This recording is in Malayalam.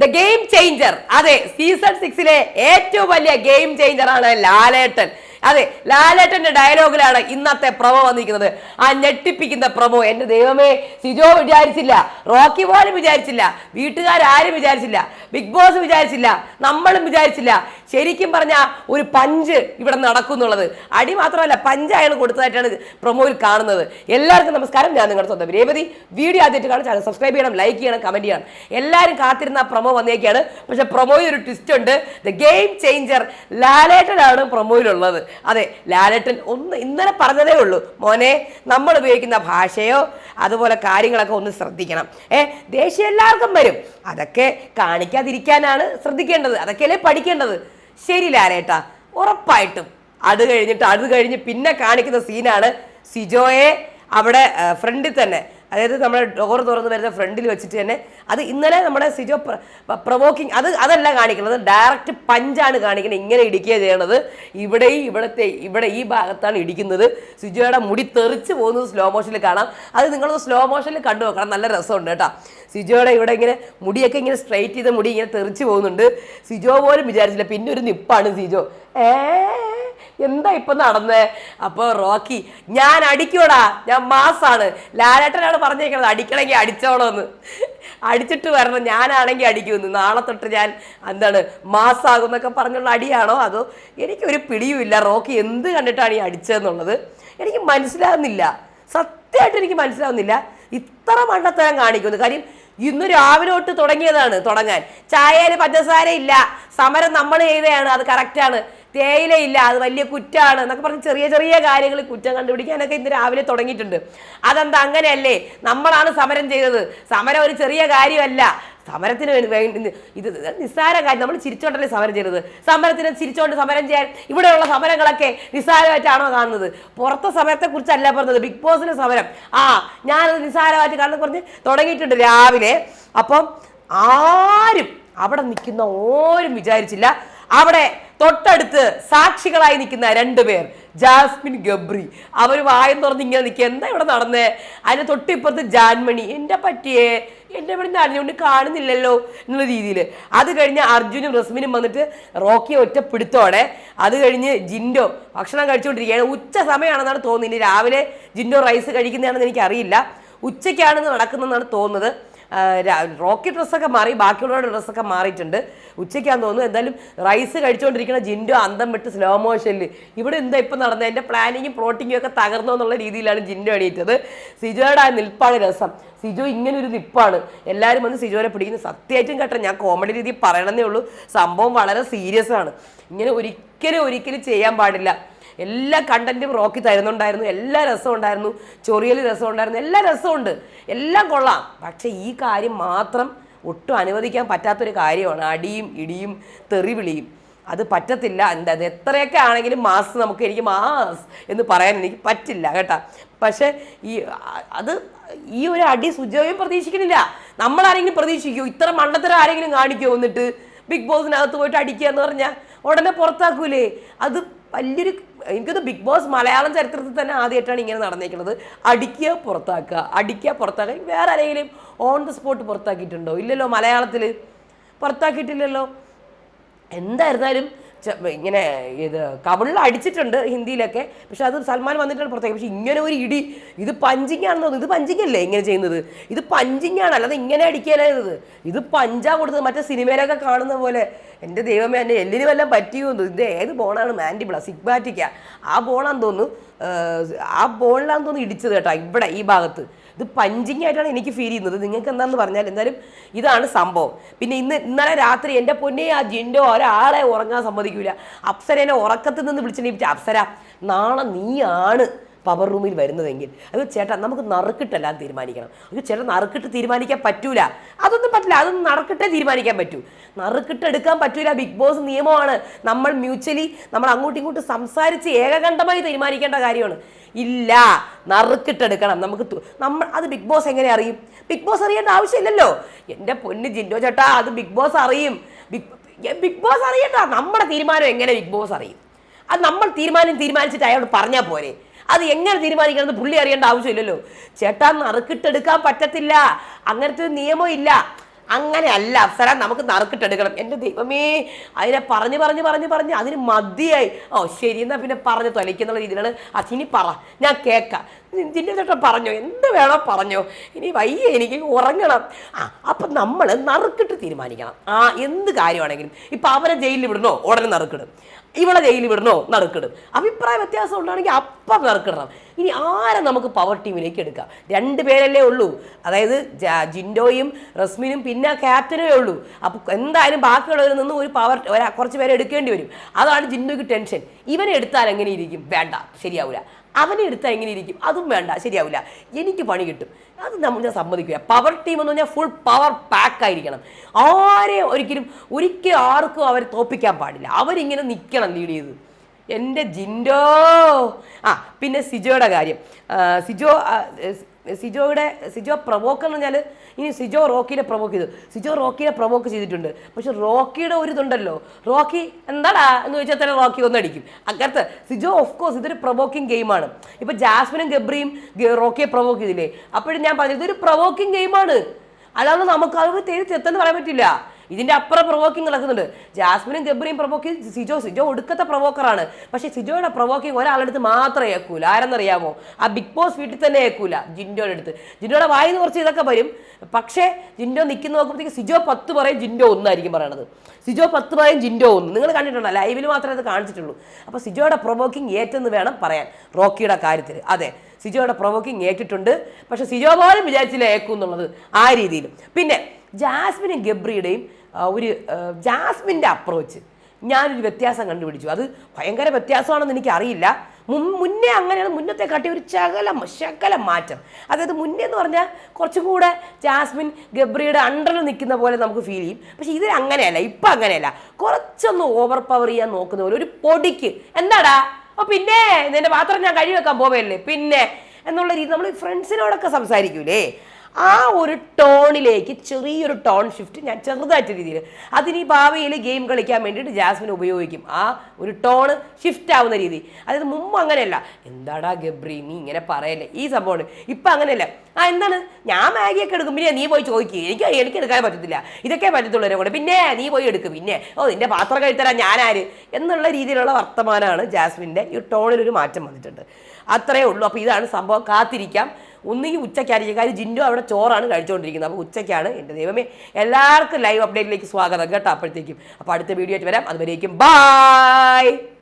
ദ ഗെയിം ചേഞ്ചർ അതെ സീസൺ സിക്സിലെ ഏറ്റവും വലിയ ഗെയിം ചേഞ്ചർ ആണ് ലാലേട്ടൻ. അതെ ലാലേട്ടന്റെ ഡയലോഗിലാണ് ഇന്നത്തെ പ്രൊമോ വന്നിരിക്കുന്നത്. ആ ഞെട്ടിപ്പിക്കുന്ന പ്രൊമോ എന്റെ ദൈവമേ സിജോ വിചാരിച്ചില്ല റോക്കി പോലും വിചാരിച്ചില്ല വീട്ടുകാരും വിചാരിച്ചില്ല ബിഗ് ബോസ് വിചാരിച്ചില്ല നമ്മളും വിചാരിച്ചില്ല ശരിക്കും പറഞ്ഞാൽ ഒരു പഞ്ച് ഇവിടെ നടക്കുന്നുള്ളത്. അടി മാത്രമല്ല പഞ്ച് അയാൾ കൊടുത്തതായിട്ടാണ് പ്രൊമോയിൽ കാണുന്നത്. എല്ലാവർക്കും നമസ്കാരം. ഞാൻ നിങ്ങളുടെ സ്വന്തം രേവതി. വീഡിയോ ആദ്യമായിട്ട് കാണാൻ ചാനൽ സബ്സ്ക്രൈബ് ചെയ്യണം ലൈക്ക് ചെയ്യണം കമന്റ് ചെയ്യണം. എല്ലാവരും കാത്തിരുന്ന പ്രൊമോ വന്നേക്കാണ്. പക്ഷെ പ്രൊമോയിൽ ഒരു ട്വിസ്റ്റ് ഉണ്ട്. ദ ഗെയിം ചേഞ്ചർ ലാലേട്ടനാണ് പ്രൊമോയിലുള്ളത്. അതെ ലാലേട്ടൻ ഒന്ന് ഇന്നലെ പറഞ്ഞതേ ഉള്ളൂ. മോനെ നമ്മൾ ഉപയോഗിക്കുന്ന ഭാഷയോ അതുപോലെ കാര്യങ്ങളൊക്കെ ഒന്ന് ശ്രദ്ധിക്കണം. ഏ ദേഷ്യം എല്ലാവർക്കും വരും. അതൊക്കെ കാണിക്കാതിരിക്കാനാണ് ശ്രദ്ധിക്കേണ്ടത്. അതൊക്കെയല്ലേ പഠിക്കേണ്ടത്? ശരി ലാലേട്ടാ ഉറപ്പായിട്ടും. അത് കഴിഞ്ഞിട്ട് അത് കഴിഞ്ഞ് പിന്നെ കാണിക്കുന്ന സീനാണ് സിജോയെ അവിടെ ഫ്രണ്ടിൽ തന്നെ. അതായത് നമ്മുടെ ഡോർ തുറന്ന് വരുന്ന ഫ്രണ്ടിൽ വെച്ചിട്ട് തന്നെ അത് ഇന്നലെ നമ്മുടെ സിജോ പ്രൊവോക്കിംഗ് അത് അതല്ല കാണിക്കുന്നത്. ഡയറക്റ്റ് പഞ്ചാണ് കാണിക്കുന്നത്. ഇങ്ങനെ ഇടിക്കുക ചെയ്യണത്. ഇവിടെയും ഇവിടത്തെ ഇവിടെ ഈ ഭാഗത്താണ് ഇടിക്കുന്നത്. സിജോയുടെ മുടി തെറിച്ച് പോകുന്നത് സ്ലോ മോഷനിൽ കാണാം. അത് നിങ്ങളൊന്ന് സ്ലോ മോഷനിൽ കണ്ടു നോക്കണം. നല്ല രസമുണ്ട് കേട്ടോ. സിജോയുടെ ഇവിടെ ഇങ്ങനെ മുടിയൊക്കെ ഇങ്ങനെ സ്ട്രൈറ്റ് ചെയ്ത മുടി ഇങ്ങനെ തെറിച്ച് പോകുന്നുണ്ട്. സിജോ പോലും വിചാരിച്ചില്ല. പിന്നെ ഒരു നിപ്പാണ് സിജോ. ഏ എന്താ ഇപ്പൊ നടന്നേ? അപ്പൊ റോക്കി ഞാൻ അടിക്കോടാ ഞാൻ മാസാണ്. ലാലേട്ടനാണ് പറഞ്ഞേക്കുന്നത് അടിക്കണമെങ്കിൽ അടിച്ചോളോന്ന്. അടിച്ചിട്ട് വരണം ഞാനാണെങ്കിൽ അടിക്കുമെന്ന്. നാളെ തൊട്ട് ഞാൻ എന്താണ് മാസാകും എന്നൊക്കെ പറഞ്ഞുള്ള അടിയാണോ അതോ എനിക്കൊരു പിടിയുമില്ല. റോക്കി എന്ത് കണ്ടിട്ടാണ് ഈ അടിച്ചതെന്നുള്ളത്? എനിക്ക് മനസ്സിലാകുന്നില്ല സത്യമായിട്ട് എനിക്ക് മനസ്സിലാവുന്നില്ല. ഇത്ര മണ്ടത്തരം കാണിക്കുന്നു. കാര്യം ഇന്ന് രാവിലെ തൊട്ട് തുടങ്ങിയതാണ് തുടങ്ങാൻ. ചായയിൽ പഞ്ചസാര ഇല്ല. സമരം നമ്മൾ ചെയ്തതാണ് അത് കറക്റ്റാണ് തേയിലയില്ല അത് വലിയ കുറ്റാണ് എന്നൊക്കെ പറഞ്ഞ് ചെറിയ ചെറിയ കാര്യങ്ങൾ കുറ്റം കണ്ടുപിടിക്കാനൊക്കെ ഇന്ന് രാവിലെ തുടങ്ങിയിട്ടുണ്ട്. അതെന്താ അങ്ങനെയല്ലേ? നമ്മളാണ് സമരം ചെയ്തത്. സമരം ഒരു ചെറിയ കാര്യമല്ല. സമരത്തിന് വേണ്ടി ഇത് നിസ്സാര കാര്യം. നമ്മൾ ചിരിച്ചോണ്ടല്ലേ സമരം ചെയ്തത്. സമരത്തിന് ചിരിച്ചോണ്ട് സമരം ചെയ്യാൻ ഇവിടെയുള്ള സമരങ്ങളൊക്കെ നിസ്സാരമായിട്ടാണോ കാണുന്നത്? പുറത്തെ സമരത്തെ കുറിച്ചല്ല പറഞ്ഞത്. ബിഗ് ബോസിന്റെ സമരം. ആ ഞാനത് നിസ്സാരമായിട്ട് കാണുന്ന പറഞ്ഞ് തുടങ്ങിയിട്ടുണ്ട് രാവിലെ. അപ്പം ആരും അവിടെ നിൽക്കുന്ന ഓരും വിചാരിച്ചില്ല. അവിടെ തൊട്ടടുത്ത് സാക്ഷികളായി നിൽക്കുന്ന രണ്ടുപേർ ജാസ്മിൻ ഗബ്രി. അവർ വായം തുറന്ന് ഇങ്ങനെ നിൽക്കുക. എന്താ ഇവിടെ നടന്നേ? അതിന് തൊട്ടിപ്പുറത്ത് ജാൻമണി എന്റെ പറ്റിയേ എന്റെ ഇവിടെ നിന്ന് അറിഞ്ഞുകൊണ്ട് കാണുന്നില്ലല്ലോ എന്നുള്ള രീതിയിൽ അത് കഴിഞ്ഞ് അർജുനും റസ്മിനും വന്നിട്ട് റോക്കി ഒറ്റ പിടുത്തോടെ അത് കഴിഞ്ഞ് ജിൻഡോ ഭക്ഷണം കഴിച്ചുകൊണ്ടിരിക്കുകയാണ്. ഉച്ച സമയമാണെന്നാണ് തോന്നുന്നത്. ഇനി രാവിലെ ജിൻഡോ റൈസ് കഴിക്കുന്നതാണെന്ന് എനിക്കറിയില്ല. ഉച്ചയ്ക്കാണെന്ന് നടക്കുന്നതെന്നാണ് തോന്നുന്നത്. റോക്കി ഡ്രസ്സൊക്കെ മാറി ബാക്കിയുള്ളവരുടെ ഡ്രസ്സൊക്കെ മാറിയിട്ടുണ്ട്. ഉച്ചയ്ക്കാന്ന് തോന്നുന്നു. എന്തായാലും റൈസ് കഴിച്ചുകൊണ്ടിരിക്കുന്ന ജിൻഡോ അന്തം വിട്ട് സ്ലോ മോഷനിൽ ഇവിടെ എന്താ ഇപ്പം നടന്നത് എന്റെ പ്ലാനിങ്ങും പ്ലോട്ടിങ്ങും ഒക്കെ തകർന്നു എന്നുള്ള രീതിയിലാണ് ജിൻഡോ എണീറ്റത്. സിജോയുടെ ആ നിൽപ്പാണ് രസം. സിജോ ഇങ്ങനെ ഒരു നിപ്പാണ്. എല്ലാവരും വന്ന് സിജോനെ പിടിക്കുന്നത് സത്യമായിട്ടും കേട്ടോ ഞാൻ കോമഡി രീതിയിൽ പറയണമെന്നേ ഉള്ളൂ. സംഭവം വളരെ സീരിയസ് ആണ്. ഇങ്ങനെ ഒരിക്കലും ഒരിക്കലും ചെയ്യാൻ പാടില്ല. എല്ലാ കണ്ടന്റും റോക്കി തരുന്നുണ്ടായിരുന്നു. എല്ലാ രസവും ഉണ്ടായിരുന്നു. ചൊറിയൽ രസം ഉണ്ടായിരുന്നു. എല്ലാ രസമുണ്ട് എല്ലാം കൊള്ളാം. പക്ഷേ ഈ കാര്യം മാത്രം ഒട്ടും അനുവദിക്കാൻ പറ്റാത്തൊരു കാര്യമാണ്. അടിയും ഇടിയും തെറിവിളിയും. അത് പറ്റത്തില്ല. എന്താ അത് എത്രയൊക്കെ ആണെങ്കിലും മാസ് നമുക്ക് എനിക്ക് മാസ് എന്ന് പറയാൻ എനിക്ക് പറ്റില്ല കേട്ടാ. പക്ഷേ ഈ അത് ഈ ഒരു അടി സുജോയും പ്രതീക്ഷിക്കുന്നില്ല. നമ്മളാരെങ്കിലും പ്രതീക്ഷിക്കുമോ ഇത്ര മണ്ടത്തരം ആരെങ്കിലും കാണിക്കുമോ എന്നിട്ട് ബിഗ് ബോസിനകത്ത് പോയിട്ട് അടിക്കുക എന്ന് പറഞ്ഞാൽ ഉടനെ പുറത്താക്കൂലേ. അത് വലിയൊരു എനിക്കത് ബിഗ് ബോസ് മലയാളം ചരിത്രത്തിൽ തന്നെ ആദ്യമായിട്ടാണ് ഇങ്ങനെ നടന്നേക്കുന്നത് അടിക്കുക പുറത്താക്കുക. അടിക്കുക പുറത്താക്കുക. വേറെ ആരെങ്കിലും ഓൺ ദ സ്പോട്ട് പുറത്താക്കിയിട്ടുണ്ടോ? ഇല്ലല്ലോ മലയാളത്തിൽ പുറത്താക്കിയിട്ടില്ലല്ലോ. എന്തായിരുന്നാലും ഇങ്ങനെ ഇത് കവിളിൽ അടിച്ചിട്ടുണ്ട് ഹിന്ദിയിലൊക്കെ. പക്ഷെ അത് സൽമാൻ വന്നിട്ടാണ് പുറത്തേക്ക് പക്ഷെ ഇങ്ങനെ ഒരു ഇടി ഇത് പഞ്ചിങ് ആണെന്ന് തോന്നുന്നു. ഇത് പഞ്ചിങ്ങല്ലേ ഇങ്ങനെ ചെയ്യുന്നത്? ഇത് പഞ്ചിങ് ആണ് അല്ലാതെ ഇങ്ങനെ അടിക്കാനായിരുന്നത് ഇത് പഞ്ചാ കൊടുത്തത് മറ്റേ സിനിമയിലൊക്കെ കാണുന്ന പോലെ. എന്റെ ദൈവമേ എന്റെ എല്ലിന് വല്ലതും പറ്റിയോ എന്ന് ഇത് ഏത് ബോണാണ്? മാൻഡിബിളാ സിഗ്മാറ്റിക്കാ. ആ ബോളാന്ന് തോന്നുന്നു ആ ബോളിലാന്ന് തോന്നുന്നു ഇടിച്ചത് കേട്ടോ ഇവിടെ ഈ ഭാഗത്ത്. ഇത് പഞ്ചിങ് ആയിട്ടാണ് എനിക്ക് ഫീൽ ചെയ്യുന്നത്. നിങ്ങൾക്ക് എന്താണെന്ന് പറഞ്ഞാൽ എന്തായാലും ഇതാണ് സംഭവം. പിന്നെ ഇന്ന് ഇന്നലെ രാത്രി എന്റെ പൊന്നെ ആ ജിൻഡോ ഒരാളെ ഉറങ്ങാൻ സമ്മതിക്കൂല. അപ്സരേനെ ഉറക്കത്തിൽ നിന്ന് വിളിച്ചിട്ട് അപ്സര നാളെ നീയാണ് പവർ റൂമിൽ വരുന്നതെങ്കിൽ. അത് ചേട്ടാ നമുക്ക് നറുക്കിട്ടെല്ലാം തീരുമാനിക്കണം. അയ്യോ ചേട്ടാ നറുക്കിട്ട് തീരുമാനിക്കാൻ പറ്റൂല. അതൊന്നും പറ്റില്ല. അതൊന്നും നറുക്കിട്ടേ തീരുമാനിക്കാൻ പറ്റൂ. നറുക്കിട്ട് എടുക്കാൻ പറ്റൂല. ബിഗ് ബോസ് നിയമമാണ്. നമ്മൾ മ്യൂച്വലി നമ്മൾ അങ്ങോട്ടും ഇങ്ങോട്ടും സംസാരിച്ച് ഏകകണ്ഠമായി തീരുമാനിക്കേണ്ട കാര്യമാണ്. ഇല്ല. നറുക്കിട്ടെടുക്കണം. നമുക്ക് നമ്മൾ അത് ബിഗ് ബോസ് എങ്ങനെ അറിയും? ബിഗ് ബോസ് അറിയേണ്ട ആവശ്യമില്ലല്ലോ. എന്റെ പൊന്ന് ജിൻഡോ ചേട്ടാ അത് ബിഗ് ബോസ് അറിയും. ബിഗ് ബോസ് അറിയേണ്ട. നമ്മുടെ തീരുമാനം എങ്ങനെ ബിഗ് ബോസ് അറിയും? അത് നമ്മൾ തീരുമാനം തീരുമാനിച്ചിട്ട് അയാളോട് പറഞ്ഞാൽ പോരെ. അത് എങ്ങനെ തീരുമാനിക്കണമെന്ന് പുള്ളി അറിയേണ്ട ആവശ്യമില്ലല്ലോ. ചേട്ടാ നറുക്കിട്ടെടുക്കാൻ പറ്റത്തില്ല. അങ്ങനത്തെ നിയമം ഇല്ല. അങ്ങനെയല്ല അപ്സര നമുക്ക് നറുക്കിട്ടെടുക്കണം. എന്റെ ദൈവമേ അതിനെ പറഞ്ഞ് പറഞ്ഞ് പറഞ്ഞ് പറഞ്ഞ് അതിന് മതിയായി. ഓ ശരി എന്നാൽ പിന്നെ പറഞ്ഞ് തൊലയ്ക്കുന്നുള്ള രീതിയിലാണ്. അച്ഛനി പറ ഞാൻ കേൾക്കാം. ജിന്റെ ചേട്ടൻ പറഞ്ഞോ? എന്ത് വേണോ പറഞ്ഞോ? ഇനി വയ്യ എനിക്ക് ഉറങ്ങണം. ആ അപ്പം നമ്മൾ നറുക്കിട്ട് തീരുമാനിക്കണം. ആ എന്ത് കാര്യമാണെങ്കിലും. ഇപ്പം അവരെ ജയിലിൽ വിടണോ? ഉടനെ നറുക്കിടും. ഇവളെ ജയിലിൽ വിടണോ നറുക്കിടും. അഭിപ്രായ വ്യത്യാസം ഉണ്ടാണെങ്കിൽ അപ്പം നറുക്കിടണം. ഇനി ആരെ നമുക്ക് പവർ ടീമിലേക്ക് എടുക്കാം? രണ്ട് പേരല്ലേ ഉള്ളൂ. അതായത് ജിൻഡോയും റസ്മിനും പിന്നെ ക്യാപ്റ്റനേ ഉള്ളൂ. അപ്പോൾ എന്തായാലും ബാക്കിയുള്ളവരിൽ നിന്ന് ഒരു പവർ കുറച്ച് പേരെ എടുക്കേണ്ടി വരും. അതാണ് ജിൻഡോയ്ക്ക് ടെൻഷൻ ഇവനെ എടുത്താൽ എങ്ങനെ ഇരിക്കും? വേണ്ട. ശരിയാവില്ല അവനെ എടുത്താൽ എങ്ങനെ ഇരിക്കും? അതും വേണ്ട. ശരിയാവില്ല എനിക്ക് പണി കിട്ടും. അത് നമ്മൾ ഞാൻ സമ്മതിക്കുക പവർ ടീം എന്ന് പറഞ്ഞാൽ ഫുൾ പവർ പാക്ക് ആയിരിക്കണം. ആരെ ഒരിക്കലും ഒരിക്കലും ആർക്കും അവരെ തോപ്പിക്കാൻ പാടില്ല. അവരിങ്ങനെ നിൽക്കണം ലീഡ് ചെയ്ത്. എന്റെ ജിൻഡോ! ആ പിന്നെ സിജോയുടെ കാര്യം. സിജോ സിജോയുടെ സിജോ പ്രവോക്ക് എന്ന് പറഞ്ഞാൽ ഇനി സിജോ റോക്കിനെ പ്രൊവോക്ക് ചെയ്തു. സിജോ റോക്കിനെ പ്രൊവോക്ക് ചെയ്തിട്ടുണ്ട്. പക്ഷെ റോക്കിയുടെ ഒരു ഇതുണ്ടല്ലോ. റോക്കി എന്താടാ എന്ന് ചോദിച്ചാൽ തന്നെ റോക്കി ഒന്നടിക്കും അക്കാലത്ത് സിജോ ഓഫ് കോഴ്സ് ഇതൊരു പ്രൊവോക്കിംഗ് ഗെയിമാണ് ഇപ്പൊ ജാസ്മിനും ഗബ്രിയും റോക്കിയെ പ്രൊവോക്ക് ചെയ്തില്ലേ? അപ്പോഴും ഞാൻ പറഞ്ഞത് ഇതൊരു പ്രൊവോക്കിംഗ് ഗെയിമാണ് അല്ലാതെ നമുക്ക് അത് തേടി തെറ്റെന്ന് പറയാൻ പറ്റില്ല. ഇതിന്റെ അപ്പുറം പ്രൊവോക്കിംഗ് നടക്കുന്നുണ്ട്. ജാസ്മിനും ഗബ്രിയും പ്രൊവോക്ക് സിജോ സിജോ ഒടുക്കത്തെ പ്രൊവോക്കറാണ് പക്ഷെ സിജോയുടെ പ്രൊവോക്കിംഗ് ഒരാളെടുത്ത് മാത്രമേ ഏക്കൂല ആരെന്നറിയാമോ? ആ ബിഗ് ബോസ് വീട്ടിൽ തന്നെ ഏക്കൂല ജിൻഡോയുടെ അടുത്ത്. ജിൻഡോയുടെ വായിന്ന് കുറച്ച് ഇതൊക്കെ വരും. പക്ഷേ ജിൻഡോ നിൽക്കുന്ന നോക്കുമ്പോഴത്തേക്ക് സിജോ പത്ത് പറയും ജിൻഡോ ഒന്നായിരിക്കും പറയണത്. സിജോ പത്ത് പറയും ജിൻഡോ ഒന്ന്. നിങ്ങൾ കണ്ടിട്ടുണ്ടോ? ലൈവിൽ മാത്രമേ അത് കാണിച്ചിട്ടുള്ളൂ. അപ്പോൾ സിജോയുടെ പ്രൊവോക്കിംഗ് ഏറ്റെന്ന് വേണം പറയാൻ. റോക്കിയുടെ കാര്യത്തിൽ. അതെ സിജോയുടെ പ്രൊവോക്കിംഗ് ഏറ്റിട്ടുണ്ട്. പക്ഷേ സിജോ പോലും വിചാരിച്ചില്ല ഏക്കും എന്നുള്ളത് ആ രീതിയിലും. പിന്നെ ജാസ്മിനും ഗബ്രിയുടെയും ഒരു ജാസ്മിന്റെ അപ്രോച്ച്. ഞാനൊരു വ്യത്യാസം കണ്ടുപിടിച്ചു. അത് ഭയങ്കര വ്യത്യാസമാണെന്ന് എനിക്കറിയില്ല. മുന്നേ അങ്ങനെയാണ് മുന്നത്തെ കാട്ടി ഒരു ശകല ശകല മാറ്റം. അതായത് മുന്നേ എന്ന് പറഞ്ഞാൽ കുറച്ചും കൂടെ ജാസ്മിൻ ഗബ്രിയുടെ അണ്ടറിൽ നിൽക്കുന്ന പോലെ നമുക്ക് ഫീൽ ചെയ്യും. പക്ഷെ ഇത് അങ്ങനെയല്ല ഇപ്പം അങ്ങനെയല്ല. കുറച്ചൊന്ന് ഓവർ പവർ ചെയ്യാൻ നോക്കുന്ന പോലെ ഒരു പൊടിക്ക്. എന്താടാ? ഓ പിന്നെ നിന്റെ പാത്രം ഞാൻ കഴിവെക്കാൻ പോവല്ലേ? പിന്നെ എന്നുള്ള രീതി. നമ്മൾ ഫ്രണ്ട്സിനോടൊക്കെ സംസാരിക്കൂലേ? ആ ഒരു ടോണിലേക്ക് ചെറിയൊരു ടോൺ ഷിഫ്റ്റ് ഞാൻ ചെറുതായിട്ട് രീതിയിൽ. അതിന് ഈ ഭാവിയിൽ ഗെയിം കളിക്കാൻ വേണ്ടിയിട്ട് ജാസ്മിൻ ഉപയോഗിക്കും. ആ ഒരു ടോണ് ഷിഫ്റ്റ് ആവുന്ന രീതി. അതായത് മുമ്പ് അങ്ങനെയല്ല. എന്താടാ ഗബ്രി നീ ഇങ്ങനെ പറയല്ലേ? ഈ സംഭവമാണ്. ഇപ്പം അങ്ങനെയല്ല. ആ എന്താണ്? ഞാൻ മാഗിയൊക്കെ എടുക്കും. പിന്നെ നീ പോയി ചോദിക്കുക എനിക്ക് എനിക്ക് എടുക്കാൻ പറ്റത്തില്ല. ഇതൊക്കെ പറ്റത്തുള്ളൂ കൂടെ പിന്നെ നീ പോയി എടുക്കും. പിന്നെ ഓ നിന്റെ പാത്രം കഴിത്തരാൻ ഞാനാര്? എന്നുള്ള രീതിയിലുള്ള വർത്തമാനമാണ് ജാസ്മിന്റെ ഈ ടോണിലൊരു മാറ്റം വന്നിട്ടുണ്ട്. അത്രയേ ഉള്ളൂ. അപ്പോൾ ഇതാണ് സംഭവം. കാത്തിരിക്കാം. ഒന്നുകിൽ ഉച്ചയ്ക്കായിരിക്കും കാര്യം. ജിൻഡു അവിടെ ചോറാണ് കഴിച്ചുകൊണ്ടിരിക്കുന്നത്. അപ്പോൾ ഉച്ചയ്ക്കാണ് എന്റെ ദൈവമേ. എല്ലാവർക്കും ലൈവ് അപ്ഡേറ്റിലേക്ക് സ്വാഗതം കേട്ടോ അപ്പോഴത്തേക്കും. അപ്പോൾ അടുത്ത വീഡിയോ ആയിട്ട് വരാം. അതുവരേക്കും ബായ്